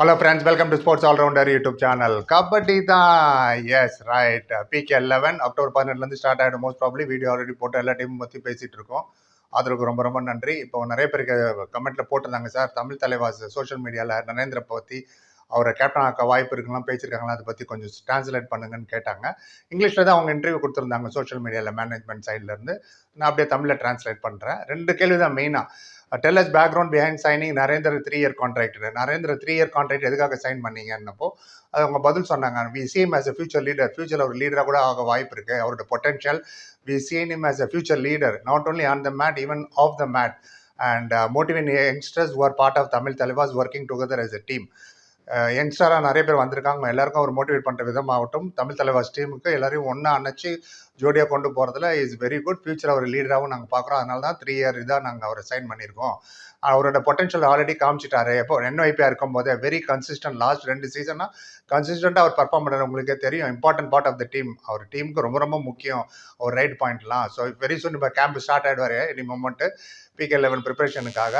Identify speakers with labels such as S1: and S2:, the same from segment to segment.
S1: Hello friends welcome to sports allrounder YouTube channel kabaddi தான். Yes right PK eleven October பதினெட்டுலேருந்து start ஆகிடும் most probably video already போட்டு எல்லா டீமும் பற்றி பேசிகிட்டு இருக்கோம். அதற்கு ரொம்ப ரொம்ப நன்றி. இப்போ நிறைய பேருக்கு கமெண்ட்டில் போட்டிருந்தாங்க சார். தமிழ் தலைவாஸ் சோஷியல் மீடியாவில் நரேந்திர பற்றி அவரை கேப்டன் ஆக்க வாய்ப்பு இருக்குலாம் பேசியிருக்காங்களா? அதை பற்றி கொஞ்சம் டிரான்ஸ்லேட் பண்ணுங்கன்னு கேட்டாங்க. இங்கிலீஷில் தான் அவங்க இன்டர்வியூ கொடுத்துருந்தாங்க சோஷியல் மீடியாவில் மேனேஜ்மெண்ட் சைட்லேருந்து நான் அப்படியே தமிழில் டிரான்ஸ்லேட் பண்ணுறேன் ரெண்டு கேள்வி தான் மெயினாக tell us background behind signing Narendra three year contract Narendra three year contract எதுக்காக சைன் பண்ணீங்கன்னப்போ அது அவங்க பதில் சொன்னாங்க. We seem as a future leader ஃபியூச்சரில் ஒரு லீடராக கூட ஆக வாய்ப்பு இருக்குது அவரோட potential we seen him as a future leader not only on the mat even off the mat and motivate youngsters are part of Tamil Thalaivas working together as a team யங்ஸ்டராக நிறைய பேர் வந்திருக்காங்க. எல்லாருக்கும் அவர் மோட்டிவேட் பண்ணுற விதமாகட்டும் தமிழ் தலைவாஸ் டீமுக்கு எல்லாரையும் ஒன்றா அணைச்சி ஜோடியாக கொண்டு போகிறதுல இஸ் வெரி குட் ஃபியூச்சர் அவர் லீடராகவும் நாங்கள் பார்க்குறோம் அதனால தான் த்ரீ இயர் இதாக நாங்கள் அவரை சைன் பண்ணியிருக்கோம். அவரோட பொட்டன்ஷியல் ஆல்ரெடி காமிச்சிட்டாரு. எப்போ என்ஒய்பியாக இருக்கும்போது வெரி கன்சிஸ்டன்ட் லாஸ்ட் ரெண்டு சீசனாக கன்சிஸ்டண்ட்டாக அவர் பர்ஃபார்ம் பண்ணுறது உங்களுக்கே தெரியும். Important part of the team அவர் டீமுக்கு ரொம்ப ரொம்ப முக்கியம். அவர் ரைட் பாயிண்ட்லாம் ஸோ வெரி சூன் இப்போ கேம்ப் ஸ்டார்ட் ஆகிடுவார் any moment PK eleven ப்ரிப்பரேஷனுக்காக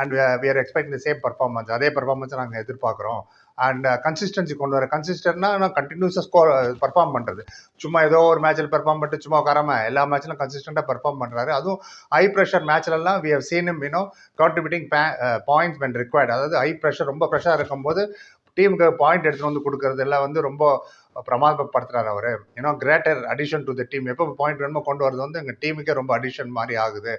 S1: and we are expect the same performance அதே பர்ஃபார்மன்ஸ் நாங்கள் எதிர்பார்க்குறோம். அண்ட் கன்சிஸ்டன்சி uh, கொண்டு வர. கன்சிஸ்டன்ட்னா நான் கண்டினியூஸாக ஸ்கோர் பர்ஃபார்ம் பண்ணுறது சும்மா ஏதோ ஒரு மேட்ச்சில் பெர்ஃபார்ம் பண்ணிட்டு சும்மா உட்காராமல் எல்லா மேட்ச்லும் கன்சிஸ்டண்ட்டாக பர்ஃபார்ம் பண்ணுறாரு அதுவும் high pressure மேட்ச்லலாம் we have seen him you know contributing points when required அதாவது ஹை ப்ரெஷர் ரொம்ப ப்ரெஷராக இருக்கும்போது டீமுக்கு பாயிண்ட் எடுத்துகிட்டு வந்து கொடுக்கறது எல்லாம் வந்து ரொம்ப பிரமாதப்படுத்துறாரு அவர். ஏன்னா greater addition to the team எப்போ பாயிண்ட் வேணுமோ கொண்டு வரது வந்து எங்கள் டீமுக்கே ரொம்ப அடிஷன் மாதிரி ஆகுது.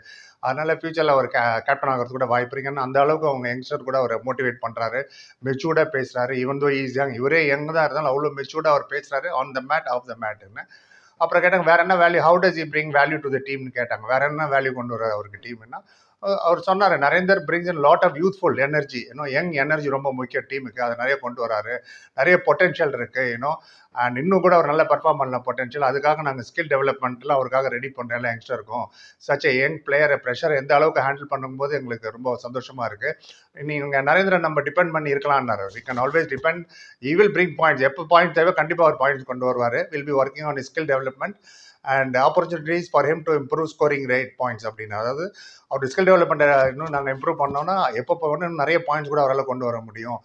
S1: அதனால ஃபியூச்சரில் அவர் கே கேப்டன் ஆகிறது கூட வாய்ப்பு இருக்குன்னு அந்த அளவுக்கு அவங்க யங்ஸ்டர் கூட அவர் மோட்டிவேட் பண்ணுறாரு மெச்சூர்டாக பேசுகிறாரு இவன் தோ ஈஸியாக இவரே யங் தான் இருந்தாலும் அவ்வளோ மெச்சூர்டாக அவர் பேசுகிறாரு on the mat off the மேட்டுன்னு அப்புறம் கேட்டாங்க வேற என்ன value how does he bring value to the டீம்னு கேட்டாங்க. வேற என்ன வேல்யூ கொண்டு வர அவருக்கு டீம்னா அவர் சொன்னார் Narender brings in lot of youthful energy இன்னும் யங் எனர்ஜி ரொம்ப முக்கிய டீமுக்கு அதை நிறைய கொண்டு வராரு. நிறைய பொட்டென்ஷியல் இருக்குது இன்னும் அண்ட் இன்னும் கூட அவர் நல்லா பர்ஃபார்ம் பண்ணலாம் பொட்டென்ஷியல் அதுக்காக நாங்கள் ஸ்கில் டெவலப்மெண்ட்டில் அவருக்காக ரெடி பண்ணுற யங்ஸ்டருக்கும் இருக்கும். சச் ஏ யங் பிளேயரை ப்ரெஷர் எந்த அளவுக்கு ஹேண்டில் பண்ணும்போது எங்களுக்கு ரொம்ப சந்தோஷமாக இருக்குது நீங்கள் நரேந்திரன் நம்ம டிபெண்ட் பண்ணி இருக்கலாம்னாரு. We can always depend he will bring points எப்போ பாயிண்ட் தேவை கண்டிப்பாக அவர் பாயிண்ட்ஸ் கொண்டு வருவார். Will be working on skill development and opportunities for him to improve scoring rate points அப்படின்னு அதாவது அவர் ஸ்கில் டெவலப்மெண்ட்டை இன்னும் நாங்கள் இம்ப்ரூவ் பண்ணோம்னா எப்போ போகணும் நிறைய பாயிண்ட்ஸ் கூட அவரால் கொண்டு வர முடியும்.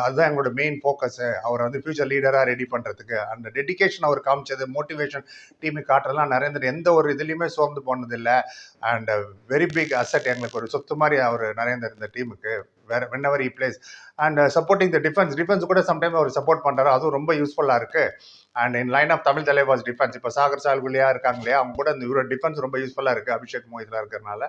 S1: அதுதான் எங்களோட மெயின் ஃபோக்கஸு அவரை வந்து ஃபியூச்சர் லீடராக ரெடி பண்ணுறதுக்கு அந்த டெடிக்கேஷன் அவர் காமிச்சது மோட்டிவேஷன் டீமுக்கு காட்டுறதுலாம் நரேந்திர எந்த ஒரு இதுலேயுமே சோர்ந்து போனதில்லை. அண்ட் வெரி பிக் அசட் எங்களுக்கு ஒரு சொத்து மாதிரி அவர் நரேந்தர் இந்த டீமுக்கு வேற whenever he plays and supporting the defence defence கூட சம்டைம் அவர் சப்போர்ட் பண்ணுறாரு அதுவும் ரொம்ப யூஸ்ஃபுல்லாக இருக்குது and in line of Tamil Thalaivas defence இப்போ சாகர் சால்குலியா இருக்காங்க இல்லையா? அவங்க கூட இந்த இவரோட டிஃபென்ஸ் ரொம்ப யூஸ்ஃபுல்லாக இருக்குது அபிஷேக் மோஹித்லாம் இருக்கிறனால.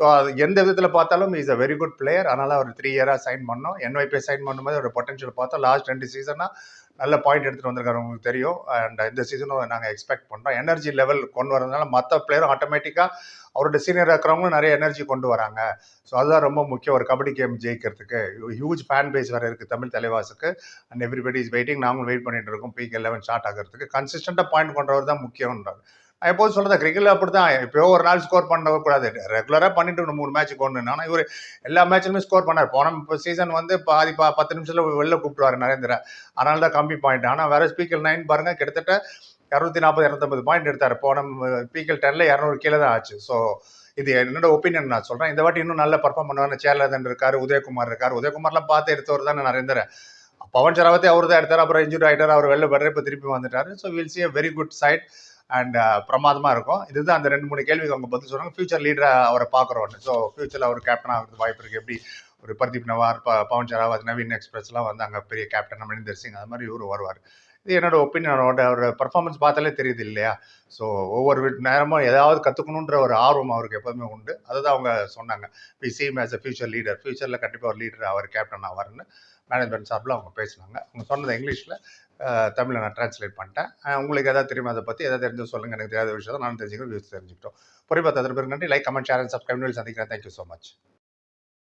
S1: ஸோ அது எந்த விதத்தில் பார்த்தாலும் is a very good player அதனால் அவர் த்ரீ இயராக சைன் பண்ணோம். என்ஒய்பி சைன் பண்ணும்போது அவரோட பொட்டன்ஷியல் பார்த்தோம் லாஸ்ட் ரெண்டு சீசனாக நல்ல பாயிண்ட் எடுத்துகிட்டு வந்திருக்காரு உங்களுக்கு தெரியும். அண்ட் இந்த சீசனும் நாங்கள் எக்ஸ்பெக்ட் பண்ணுறோம் எனர்ஜி லெவல் கொண்டு வரதுனால மற்ற பிளேயரும் ஆட்டோமேட்டிக்காக அவரோட சீனியர் இருக்கிறவங்களும் நிறைய எனர்ஜி கொண்டு வராங்க. ஸோ அதுதான் ரொம்ப முக்கியம். ஒரு கபடி கேம் ஜெயிக்கிறதுக்கு. ஹியூஜ் ஃபேன் பேஸ் வேறு இருக்குது தமிழ் தலைவாசுக்கு. அண்ட் எவ்ரிபடி இஸ் வெயிட்டிங் நாங்களும் வெயிட் பண்ணிட்டு இருக்கோம். பிகே லெவன் ஸ்டார்ட் ஆகிறதுக்கு. கன்சிஸ்டண்ட்டாக பாயிண்ட் கொண்டவர் தான் முக்கியன்றார் நான் எப்போதும் சொல்கிறத கிரிக்கெட்டில் அப்படி தான் எப்போயோ ஒரு நாள் ஸ்கோர் பண்ணக்கூடாது ரெகுலராக பண்ணிட்டு மூணு மேட்ச் கொண்டு ஆனால் இவர் எல்லா மேட்ச்லுமே ஸ்கோர் பண்ணார். போன இப்போ சீசன் வந்து பாதி பா பத்து நிமிஷத்தில் வெளில கூப்பிட்டுவார் நரேந்திரா. அதனால தான் கம்மி பாயிண்ட் ஆனால் வேற ஸ்பீக்கர் நைன் பாருங்கள் கிட்டத்தட்ட இரநூத்தி நாற்பது இரநூத்தம்பது பாயிண்ட் எடுத்தார். போன பீக்கல் டென்னில் இரநூறு கீழே தான் ஆச்சு. ஸோ இது என்னோட ஒப்பீனியன் நான் சொல்கிறேன் இந்த வாட்டி இன்னும் நல்லா பர்ஃபார்ம் பண்ணுவார் சேர்லதன் இருக்கார் உதயகுமார் இருக்கார். உதயகுமார்லாம் பார்த்து எடுத்தவர் தானே நரேந்திர. பவன் சரவத்தை அவர் தான் எடுத்தார். அப்புறம் இன்ஜூரி ஆகிட்டார் அவர் வெளில வர்ற இப்போ திருப்பி வந்துட்டார். So we'll see a very good side and uh, பிரமாதமாக இருக்கும். இதுதான் அந்த ரெண்டு மூணு கேள்விக்கு அவங்க பதில் சொல்கிறாங்க ஃபியூச்சர் லீடராக அவரை பார்க்குறோன்னு ஸோ ஃபியூச்சரில் அவர் கேப்டன் ஆகிறது வாய்ப்பு இருக்குது எப்படி? ஒரு பர்தீப் நவார் ப பவன் சராவத் நவீன் எக்ஸ்பிரஸ்லாம் வந்து அங்கே பெரிய கேப்டன் மணிந்தர் சிங். அது மாதிரி இவர் வருவார். இது என்னோட ஒப்பீனியனோட அவர் பர்ஃபார்மன்ஸ் பார்த்தாலே தெரியுது இல்லையா? ஸோ ஒவ்வொரு நேரமும் ஏதாவது கற்றுக்கணுன்ற ஒரு ஆர்வம் அவருக்கு எப்போதுமே உண்டு. அதை தான் அவங்க சொன்னாங்க. We seem as a future leader ஃபியூச்சரில் கண்டிப்பாக ஒரு லீடர் அவர் கேப்டன் ஆவார்னு மேனேஜ்மெண்ட் சார்பில் அவங்க பேசினாங்க. அவங்க சொன்னது இங்கிலீஷில் தமிழில் நான் ட்ரான்ஸ்லேட் பண்ணிட்டேன். உங்களுக்கு எதாவது தெரியுமா அதை பற்றி எதாவது தெரிஞ்சு சொல்லுங்கள் எனக்கு தெரியாத விஷயம் நான் தெரிஞ்சுக்கிறேன் வியூஸ் தெரிஞ்சுக்கிட்டோம். பொறிப்பாக அதற்கு பிறகு நன்றி. Like comment share and subscribe சந்திக்கிறேன். Thank you so much